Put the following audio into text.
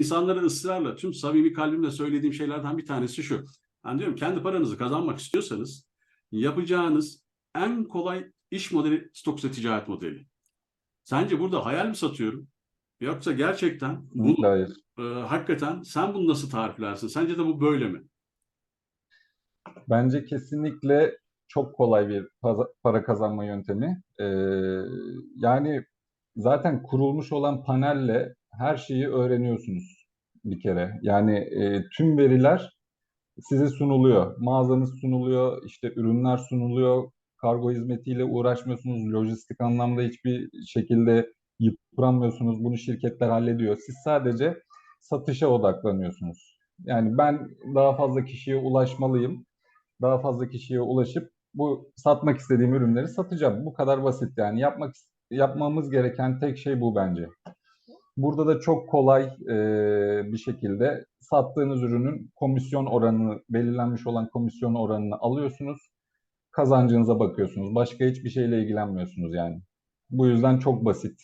insanlara ısrarla tüm samimi kalbimle söylediğim şeylerden bir tanesi şu. Ben diyorum kendi paranızı kazanmak istiyorsanız yapacağınız en kolay iş modeli stoksa ticaret modeli. Sence burada hayal mi satıyorum? Yoksa gerçekten Kesinlikle hayır. e, hakikaten sen bunu nasıl tariflersin? Sence de bu böyle mi? Bence kesinlikle çok kolay bir para kazanma yöntemi. Ee, yani zaten kurulmuş olan panelle her şeyi öğreniyorsunuz bir kere. Yani e, tüm veriler size sunuluyor. Mağazanız sunuluyor, işte ürünler sunuluyor. Kargo hizmetiyle uğraşmıyorsunuz. Lojistik anlamda hiçbir şekilde yıpranmıyorsunuz. Bunu şirketler hallediyor. Siz sadece satışa odaklanıyorsunuz. Yani ben daha fazla kişiye ulaşmalıyım. Daha fazla kişiye ulaşıp bu satmak istediğim ürünleri satacağım. Bu kadar basit yani. Yapmak yapmamız gereken tek şey bu bence. Burada da çok kolay e, bir şekilde sattığınız ürünün komisyon oranını, belirlenmiş olan komisyon oranını alıyorsunuz. Kazancınıza bakıyorsunuz. Başka hiçbir şeyle ilgilenmiyorsunuz yani. Bu yüzden çok basit.